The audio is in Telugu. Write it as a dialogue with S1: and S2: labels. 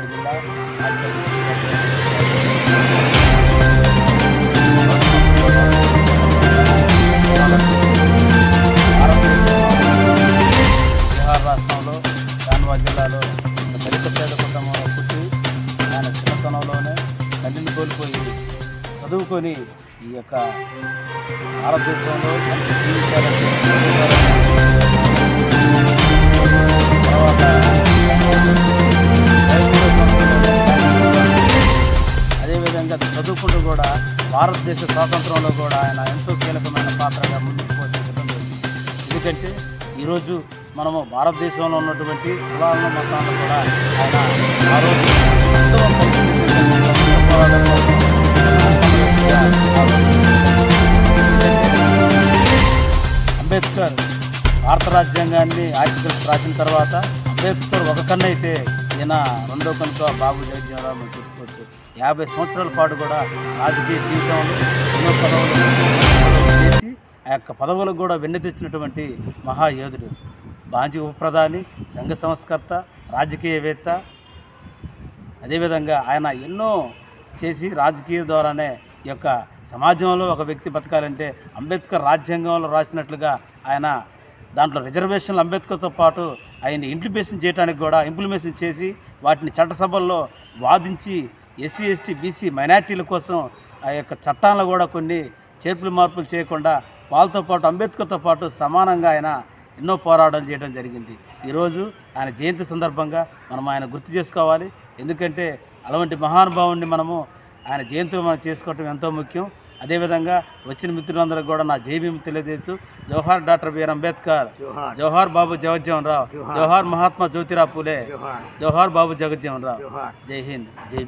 S1: కాకినాడ బీహార్ రాష్ట్రంలో కాన్వా జిల్లాలో దళిత పేద కుటుంబంలో పుట్టి ఆయన చిన్నతనంలోనే తల్లిని కోల్పోయి చదువుకొని ఈ యొక్క భారతదేశంలో చదువుకుంటూ కూడా భారతదేశ స్వాతంత్రంలో కూడా ఆయన ఎంతో కీలకమైన పాత్రగా ముందుకు పోషించడం ఎందుకంటే ఈరోజు మనము భారతదేశంలో ఉన్నటువంటి కులాలను మతాలను కూడా ఆయన ఆ రోజు అంబేద్కర్ భారత రాజ్యాంగాన్ని ఆర్టికల్స్ రాసిన తర్వాత అంబేద్కర్ ఒక కన్నైతే అయితే ఈయన రెండో కనుక బాబు జగజ్జీవనరావు మనం చెప్పుకోవచ్చు. యాభై సంవత్సరాల పాటు కూడా రాజకీయ జీవితంలో ఎన్నో పదవులు చేసి ఆ యొక్క పదవులకు కూడా వెన్నె తెచ్చినటువంటి మహాయోధుడు. మాజీ ఉప ప్రధాని సంఘ సంస్కర్త రాజకీయవేత్త. అదేవిధంగా ఆయన ఎన్నో చేసి రాజకీయ ద్వారానే ఈ యొక్క సమాజంలో ఒక వ్యక్తి బతకాలంటే అంబేద్కర్ రాజ్యాంగంలో రాసినట్లుగా ఆయన దాంట్లో రిజర్వేషన్లు అంబేద్కర్తో పాటు ఆయన ఇంప్లిమేషన్ చేయడానికి కూడా ఇంప్లిమేషన్ చేసి వాటిని చట్టసభల్లో వాదించి ఎస్సీ ఎస్టీ బీసీ మైనార్టీల కోసం ఆ యొక్క చట్టాలను కూడా కొన్ని చేర్పులు మార్పులు చేయకుండా వాళ్ళతో పాటు అంబేద్కర్తో పాటు సమానంగా ఆయన ఎన్నో పోరాటాలు చేయడం జరిగింది. ఈరోజు ఆయన జయంతి సందర్భంగా మనం ఆయన గుర్తు చేసుకోవాలి. ఎందుకంటే అలాంటి మహానుభావుడిని మనము ఆయన జయంతులు మనం చేసుకోవటం ఎంతో ముఖ్యం. అదేవిధంగా వచ్చిన మిత్రులందరూ కూడా నా జైభీం తెలియజేస్తూ జవహర్ డాక్టర్ బిఆర్ అంబేద్కర్
S2: జోహార్
S1: జవహర్ బాబు జగజ్జీవన్ రావు జోహార్. జవహర్ మహాత్మా జ్యోతిరావు పూలే
S2: జోహార్
S1: జవహర్ బాబు జగజ్జీవన్ రావు.
S2: జోహార్
S1: జై హింద్ జై